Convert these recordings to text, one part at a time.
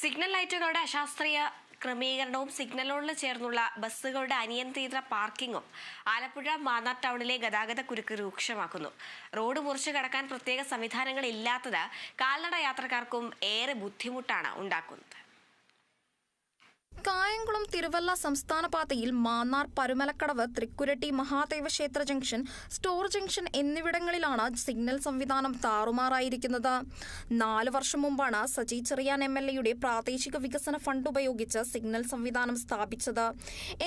Signal ലൈറ്റുകളുടെ അശാസ്ത്രീയ ക്രമീകരണവും സിഗ്നലോട് ചേർന്നുള്ള ബസ്സുകളുടെ അനിയന്ത്രിത പാർക്കിങ്ങും ആലപ്പുഴ മാന്നാർ ടൗണിലെ ഗതാഗത കുരുക്ക് രൂക്ഷമാക്കുന്നു. റോഡ് മുറിച്ചു കടക്കാൻ പ്രത്യേക സംവിധാനങ്ങൾ ഇല്ലാത്തത് കാൽനട യാത്രക്കാർക്കും ഏറെ ബുദ്ധിമുട്ടാണ് ഉണ്ടാക്കുന്നത്. കായംകുളം തിരുവല്ല സംസ്ഥാന പാതയിൽ മാന്നാർ പരുമലക്കടവ് തൃക്കുരട്ടി മഹാദേവ ക്ഷേത്ര ജംഗ്ഷൻ സ്റ്റോർ ജംഗ്ഷൻ എന്നിവിടങ്ങളിലാണ് സിഗ്നൽ സംവിധാനം താറുമാറായിരിക്കുന്നത്. നാല് വർഷം മുമ്പാണ് സജി ചെറിയാൻ എം എൽ എയുടെ പ്രാദേശിക വികസന ഫണ്ട് ഉപയോഗിച്ച് സിഗ്നൽ സംവിധാനം സ്ഥാപിച്ചത്.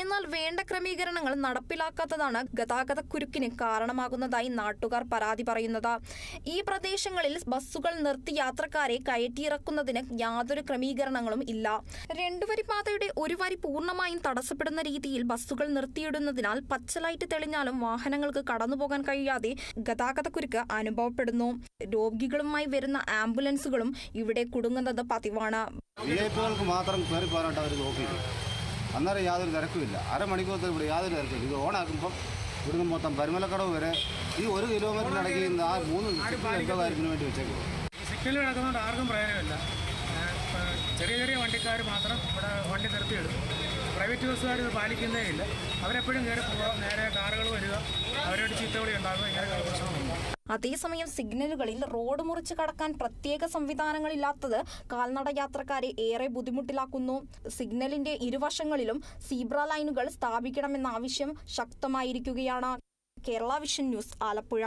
എന്നാൽ വേണ്ട ക്രമീകരണങ്ങൾ നടപ്പിലാക്കാത്തതാണ് ഗതാഗത കുരുക്കിന് കാരണമാകുന്നതായി നാട്ടുകാർ പരാതി പറയുന്നത്. ഈ പ്രദേശങ്ങളിൽ ബസ്സുകൾ നിർത്തി യാത്രക്കാരെ കയറ്റിയിറക്കുന്നതിന് യാതൊരു ക്രമീകരണങ്ങളും ഇല്ല. രണ്ടുവരി പാതയുടെ ഒരു വരി പൂർണമായും തടസ്സപ്പെടുന്ന രീതിയിൽ ബസ്സുകൾ നിർത്തിയിടുന്നതിനാൽ പച്ചലൈറ്റ് തെളിഞ്ഞാലും വാഹനങ്ങൾക്ക് കടന്നുപോകാൻ കഴിയാതെ ഗതാഗതക്കുരുക്ക് അനുഭവപ്പെടുന്നു. രോഗികളുമായി വരുന്ന ആംബുലൻസുകളും ഇവിടെ കുടുങ്ങുന്നത് പതിവാണ്. മാത്രം കയറി പോകാനായിട്ട് അവർ നോക്കിയത് അന്നേരം യാതൊരു തിരക്കുമില്ല. അരമണിക്കൂർ ഇവിടെ യാതൊരു തിരക്കില്ല ഇത് ഓണാക്കുമ്പോൾ ഇവിടുന്ന് മൊത്തം പരുമലക്കടവ് വരെ ഈ ഒരു കിലോമീറ്ററിനടക്കി ആ മൂന്ന് കാര്യത്തിന് വേണ്ടി വെച്ചേക്കും സിഗ്നൽ കിടക്കുന്നതുകൊണ്ട് ആർക്കും പ്രയോജനമില്ല. ചെറിയ ചെറിയ വണ്ടിക്കാർ മാത്രം ഇവിടെ വണ്ടി നിർത്തിയിടും പ്രൈവറ്റ് ബസ്സുകാർ ഇത് പാലിക്കുന്നേ ഇല്ല. അവരെപ്പോഴും കയറി പോകാം നേരെ കാറുകൾ വരിക അവരോട് ചീത്തവിളി ഉണ്ടാകുക ഇങ്ങനെ പ്രശ്നമുണ്ട് അതേസമയം സിഗ്നലുകളിൽ റോഡ് മുറിച്ച് കടക്കാൻ പ്രത്യേക സംവിധാനങ്ങളില്ലാത്തത് കാൽനട യാത്രക്കാരെ ഏറെ ബുദ്ധിമുട്ടിലാക്കുന്നു. സിഗ്നലിന്റെ ഇരുവശങ്ങളിലും സീബ്ര ലൈനുകൾ സ്ഥാപിക്കണമെന്ന ആവശ്യം ശക്തമായിരിക്കുകയാണ്. Kerala vision news Alappuzha.